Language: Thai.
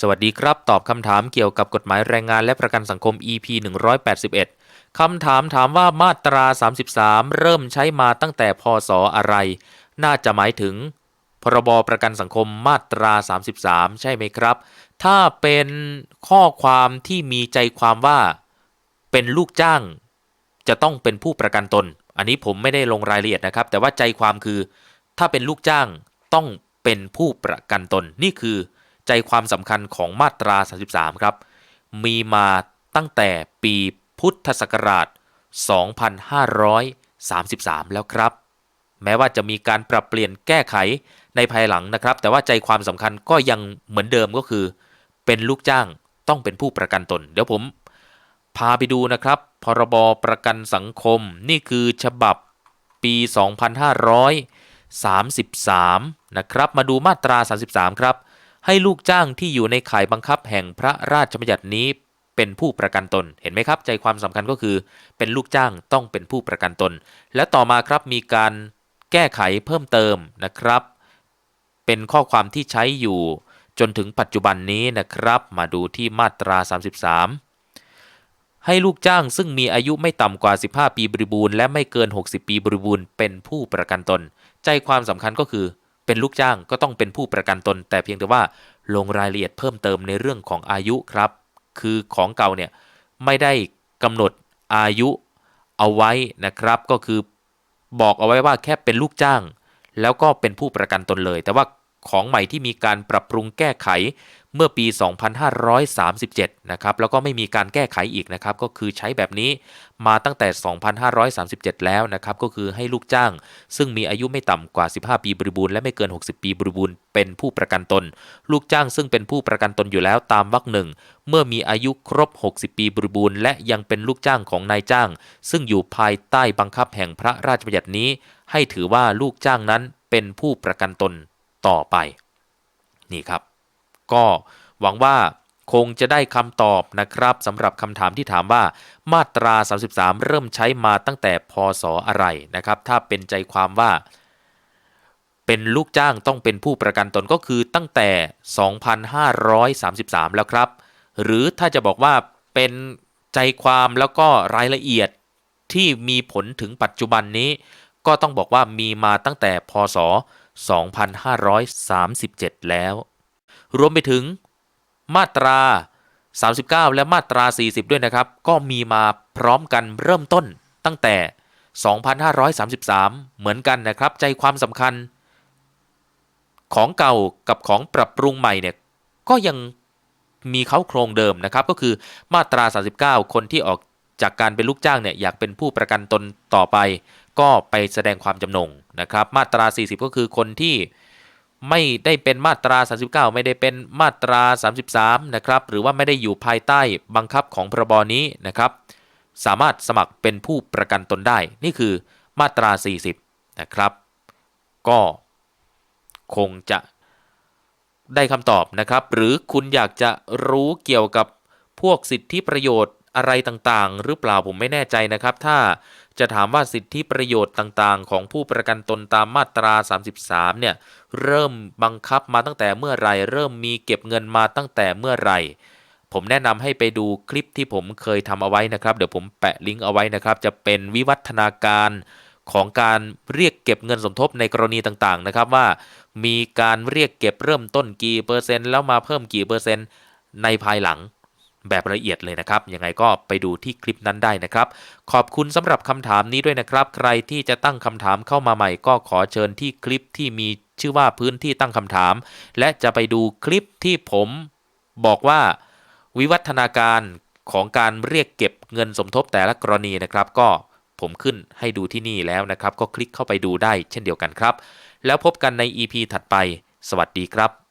สวัสดีครับ ตอบคำถามเกี่ยวกับกฎหมายแรงงานและประกันสังคม EP 181 คำถามถามว่ามาตรา 33 เริ่มใช้มาตั้งแต่พศอะไร น่าจะหมายถึง พรบประกันสังคมมาตรา 33 ใช่ไหมครับ ถ้าเป็นข้อความที่มีใจความว่า เป็นลูกจ้าง จะต้องเป็นผู้ประกันตน อันนี้ผมไม่ได้ลงรายละเอียดนะครับ แต่ว่าใจความคือ ถ้าเป็นลูกจ้างต้องเป็นผู้ประกันตนนี่คือ ใจความสำคัญของมาตรา 33 ครับ มีมาตั้งแต่ปีพุทธศักราช 2533 แล้วครับ แม้ว่าจะมีการปรับเปลี่ยนแก้ไขในภายหลังนะครับ แต่ว่าใจความสำคัญก็ยังเหมือนเดิมก็คือ เป็นลูกจ้างต้องเป็นผู้ประกันตน เดี๋ยวผม พาไปดูนะครับ พรบประกันสังคม นี่คือฉบับปี 2533 นะครับ มาดูมาตรา 33 ครับ ให้ลูกจ้างที่อยู่ในข่ายบังคับแห่งพระราชบัญญัตินี้เป็นผู้ประกันตน เห็นไหมครับ ใจความสำคัญก็คือ เป็นลูกจ้างต้องเป็นผู้ประกันตน และต่อมาครับมีการแก้ไขเพิ่มเติมนะครับ เป็นข้อความที่ใช้อยู่จนถึงปัจจุบันนี้นะครับ มาดูที่มาตรา 33 ให้ลูกจ้างซึ่งมีอายุไม่ต่ำกว่า 15 ปีบริบูรณ์และไม่เกิน 60 ปีบริบูรณ์เป็นผู้ประกันตน ใจความสำคัญก็คือ เป็นลูกจ้างก็ต้องเป็นผู้ประกันตน แต่เพียงแต่ว่าลงรายละเอียดเพิ่มเติมในเรื่องของอายุครับ คือของเก่าเนี่ยไม่ได้กำหนดอายุเอาไว้นะครับ ก็คือบอกเอาไว้ว่าแค่เป็นลูกจ้าง แล้วก็เป็นผู้ประกันตนเลย แต่ว่าของใหม่ที่มีการปรับปรุงแก้ไข เมื่อปี 2537 นะครับ แล้วก็ไม่มีการแก้ไขอีกนะครับ ก็คือใช้แบบนี้มาตั้งแต่ 2537 แล้วนะครับ ก็คือให้ลูกจ้าง ซึ่งมีอายุไม่ต่ำกว่า 15 ปีบริบูรณ์และไม่เกิน 60 ปีบริบูรณ์เป็นผู้ประกันตน ลูกจ้างซึ่งเป็นผู้ประกันตนอยู่แล้วตามวรรคหนึ่ง เมื่อมีอายุครบ 60 ปีบริบูรณ์และยังเป็นลูกจ้างของนายจ้าง ซึ่งอยู่ภายใต้บังคับแห่งพระราชบัญญัตินี้ ให้ถือว่าลูกจ้างนั้นเป็นผู้ประกันตนต่อไป นี่ครับ ก็หวังว่าคงจะได้คำตอบนะครับสำหรับคำถามที่ถามว่ามาตรา 33 เริ่มใช้มาตั้งแต่พศอะไรนะครับ ถ้าเป็นใจความว่า เป็นลูกจ้างต้องเป็นผู้ประกันตนก็คือตั้งแต่ 2533 แล้วครับ หรือถ้าจะบอกว่าเป็นใจความแล้วก็รายละเอียดที่มีผลถึงปัจจุบันนี้ ก็ต้องบอกว่ามีมาตั้งแต่พศ 2537 แล้ว รวมไปถึงมาตรา 39 และมาตรา 40 ด้วยนะครับ ก็มีมาพร้อมกันเริ่มต้นตั้งแต่ 2533 เหมือนกันนะครับ ใจความสำคัญ ของเก่ากับของปรับปรุงใหม่เนี่ยก็ยังมีเขาโครงเดิมนะครับ ก็คือมาตรา 39 คนที่ออกจากการเป็นลูกจ้างเนี่ยอยากเป็นผู้ประกันตนต่อไป ก็ไปแสดงความจำนงนะครับ มาตรา 40 ก็คือคนที่ ไม่ได้เป็นมาตรา 39 ไม่ได้เป็นมาตรา 33 นะครับ หรือว่าไม่ได้อยู่ภายใต้บังคับของพรบนี้นะครับ สามารถสมัครเป็นผู้ประกันตนได้ นี่คือมาตรา 40 นะครับ ก็คงจะได้คำตอบนะครับ หรือคุณอยากจะรู้เกี่ยวกับพวกสิทธิประโยชน์อะไรต่างๆ หรือเปล่าผมไม่แน่ใจนะครับ ถ้า จะถามว่าสิทธิประโยชน์ต่างๆ ของผู้ประกันตนตามมาตรา 33 เนี่ย เริ่มบังคับมาตั้งแต่เมื่อไหร่เริ่มมีเก็บเงินมาตั้งแต่เมื่อไหร่ผมแนะนำให้ไปดูคลิปที่ผมเคยทำเอาไว้นะครับ เดี๋ยวผมแปะลิงก์เอาไว้นะครับ จะเป็นวิวัฒนาการของการเรียกเก็บเงินสมทบในกรณีต่างๆนะครับว่า มีการเรียกเก็บเริ่มต้นกี่เปอร์เซ็นต์แล้วมาเพิ่มกี่เปอร์เซ็นต์ในภายหลัง แบบละเอียดเลยนะครับ ยังไงก็ไปดูที่คลิปนั้นได้นะครับ ขอบคุณสำหรับคำถามนี้ด้วยนะครับ ใครที่จะตั้งคำถามเข้ามาใหม่ก็ขอเชิญที่คลิปที่มีชื่อว่าพื้นที่ตั้งคำถาม และจะไปดูคลิปที่ผมบอกว่า วิวัฒนาการของการเรียกเก็บเงินสมทบแต่ละกรณีนะครับ ก็ผมขึ้นให้ดูที่นี่แล้วนะครับ ก็คลิกเข้าไปดูได้เช่นเดียวกันครับ แล้วพบกันใน EP ถัดไป สวัสดีครับ